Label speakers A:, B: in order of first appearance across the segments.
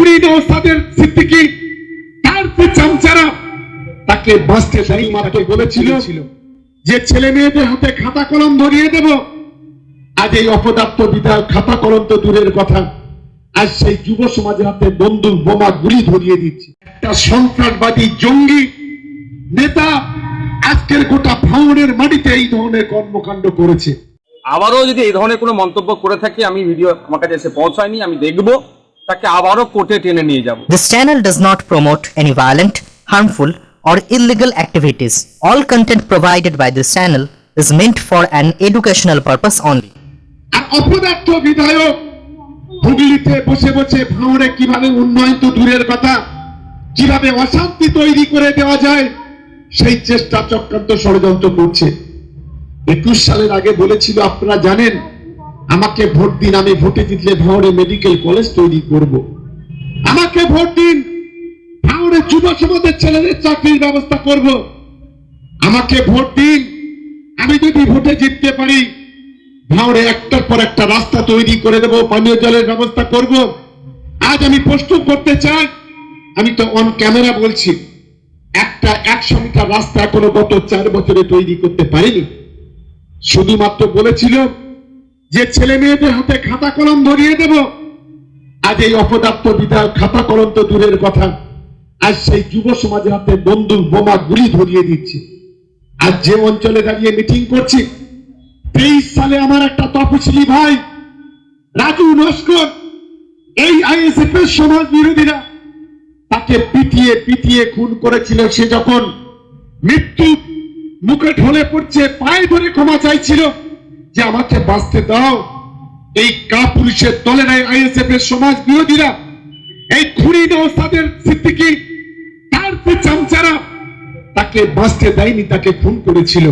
A: খুনি নৌসাদের সিদ্দিকি। তার যে চামচারা তাকে বাঁচতে দেয় মাত্র বলেছিল। যে ছেলে মেয়েদের হাতে খাতা কলম ধরিয়ে দেব। আজ এই অপদার্থ বিধায়ক খাতা কলম তো দূরের কথা। আজ সেই যুব সমাজের হাতে বন্দুক বোমা গুলি ধরিয়ে দিচ্ছে। একটা সন্ত্রাসবাদী জঙ্গি নেতা আজকের গোটা ভাঙনের মাটিতে এই ধরনের কর্মকাণ্ড করেছে।
B: আবারও যদি এই ধরনের কোনো মন্তব্য করে থাকে আমি ভিডিও আমার কাছে এসে পৌঁছায়নি আমি দেখব। তাকে আবারও কোর্টে টেনে নিয়ে যাব।
C: This channel does not promote any violent harmful or illegal activities all content provided by this channel is meant for an educational purpose
A: only অপদার্থ বিধায়ক হুগলিতে বসে বসে ভাঙড়ে কীভাবে উন্নয়ন তো দূরের কথা কীভাবে অশান্তি তৈরি করে দেওয়া যায় সেই চেষ্টা চক্রান্ত ষড়যন্ত্র করছে। একুশ সালের আগে বলেছিল আপনারা জানেন আমাকে ভোট দিন, আমি ভোটে জিতলে ভাঙড়ে মেডিকেল কলেজ তৈরি করব। আমাকে ভোট দিন ভাঙড়ে যুব সমাজের ছেলেদের চাকরির ব্যবস্থা করব। আমাকে ভোট দিন, আমি যদি ভোটে জিততে পারি ভাঙড়ে একটার পর একটা রাস্তা তৈরি করে দেবো, পানীয় জলের ব্যবস্থা করব আজ আমি প্রশ্ন করতে চাই, আমি তো অন ক্যামেরা বলছি একটা একশো মিটার রাস্তা এখনও গত চার বছরে তৈরি করতে পারিনি শুধুমাত্র বলেছিল যে ছেলে মেয়েদের হাতে খাতা কলম ধরিয়ে দেব, আজ এই অপদার্থ বিধায়ক খাতা কলম তো দূরের কথা, আজ সেই যুব সমাজের হাতে বন্দুক, বোমা, গুলি ধরিয়ে দিচ্ছে। আজ যে অঞ্চলে দাঁড়িয়ে মিটিং করছি, তেইশ সালে আমার একটা তপশিলি ভাই, রাজু নস্কর এই আইএসএফ এর সমাজ বিরোধীরা, তাকে পিটিয়ে পিটিয়ে খুন করেছিল সে যখন মৃত্যু মুখে ঢলে পড়ছে, পায়ে ধরে ক্ষমা চাইছিল। যে আমাকে বাঁচতে দাও। এই কা পুলিশের দলের আইএসএফ এর সমাজ বিরোধীরা। এই খুনি নৌসাদের সিদ্দিকি তার যে চামচারা, তাকে বাঁচতে দেয়নি, তাকে খুন করেছিল।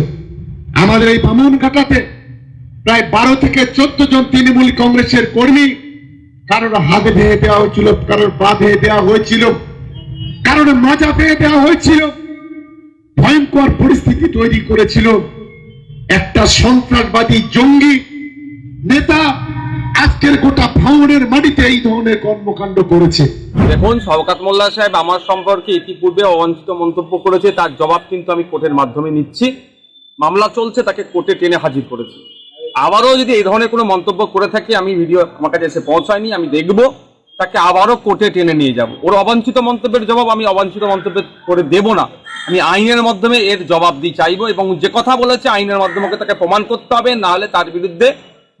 A: আমাদের এই বামুন ঘাটাতে প্রায় বারো থেকে চোদ্দ জন তৃণমূল কংগ্রেসের কর্মী, কারোর হাত ভেঙে দেওয়া হয়েছিল, কারোর পা ভেঙে দেওয়া হয়েছিল, কারোর মাজা ভেঙে দেওয়া হয়েছিল, ভয়ঙ্কর পরিস্থিতি তৈরি করেছিল। একটা সন্ত্রাসবাদী জঙ্গি নেতা আজকের গোটা ভাঙনের মাটিতে এই ধরনের কর্মকাণ্ড করেছে।
B: দেখুন, শওকাত মোল্লা সাহেব আমার সম্পর্কে ইতিপূর্বে অবাঞ্ছিত মন্তব্য করেছে, তার জবাব কিন্তু আমি কোর্টের মাধ্যমে নিচ্ছি। মামলা চলছে, তাকে কোর্টে টেনে হাজির করেছি। আবারও যদি এই ধরনের কোনো মন্তব্য করে থাকে, আমি ভিডিও আমার কাছে এসে পৌঁছায়নি, আমি দেখব। তাকে আবারও কোর্টে টেনে নিয়ে যাব। ওর অবাঞ্ছিত মন্তব্যের জবাব আমি অবাঞ্ছিত মন্তব্য করে দেব না। আমি আইনের মাধ্যমে এর জবাব দিয়ে চাইব এবং যে কথা বলেছে আইনের মাধ্যমে তাকে প্রমাণ করতে হবে না হলে তার বিরুদ্ধে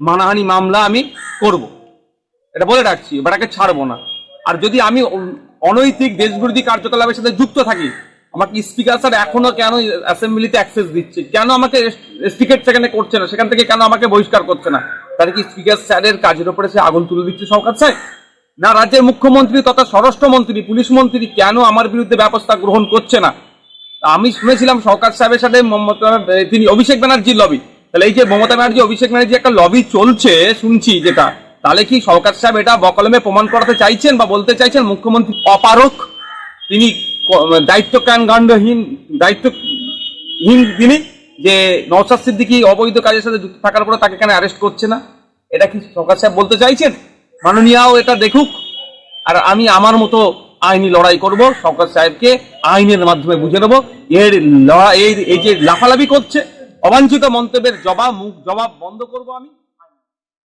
B: মানাহানি মামলা আমি করব। এটা বলে রাখছি এবারকে ছাড়বো না। আর যদি আমি অনৈতিক দেশবিরোধী কার্যকলাপের সাথে যুক্ত থাকি, আমাকে স্পিকার স্যার এখনও কেন অ্যাসেম্বলিতে অ্যাক্সেস দিচ্ছে? কেন আমাকে স্পিকার সেখানে করছে না? সেখান থেকে কেন আমাকে বহিষ্কার করছে না? তাহলে কি স্পিকার স্যারের কাজের উপরে সে আগুন তুলে দিচ্ছে সরকার স্যার? না রাজ্যের মুখ্যমন্ত্রী তথা স্বরাষ্ট্রমন্ত্রী, পুলিশ মন্ত্রী কেন আমার বিরুদ্ধে ব্যবস্থা গ্রহণ করছে না? আমি শুনেছিলাম সরকার সাহেবের সাথে তিনি অভিষেক ব্যানার্জির লবি তাহলে এই যে মমতা ব্যানার্জি, অভিষেক ব্যানার্জি একটা লবি চলছে, শুনছি যেটা। তাহলে কি সরকার সাহেব এটা বকলমে প্রমাণ করাতে চাইছেন বা বলতে চাইছেন? মুখ্যমন্ত্রী অপারক, তিনি ক- দায়িত্ব কাণ্ডহীন দায়িত্বহীন তিনি, যে নওশাদ সিদ্দিকি অবৈধ কাজের সাথে যুক্ত থাকার পরে তাকে কেন অ্যারেস্ট করছে না। এটা কি সরকার সাহেব বলতে চাইছেন? মাননীয়াও এটা দেখুক। আর আমি আমার মতো আইনি লড়াই করব, শঙ্কর সাহেবকে আইনের মাধ্যমে বুঝে নেব এর লড়াই এই এই যে লাফালাফি করছে, অবাঞ্ছিত মন্তব্যের জবাব মুখ জবাব বন্ধ করব আমি।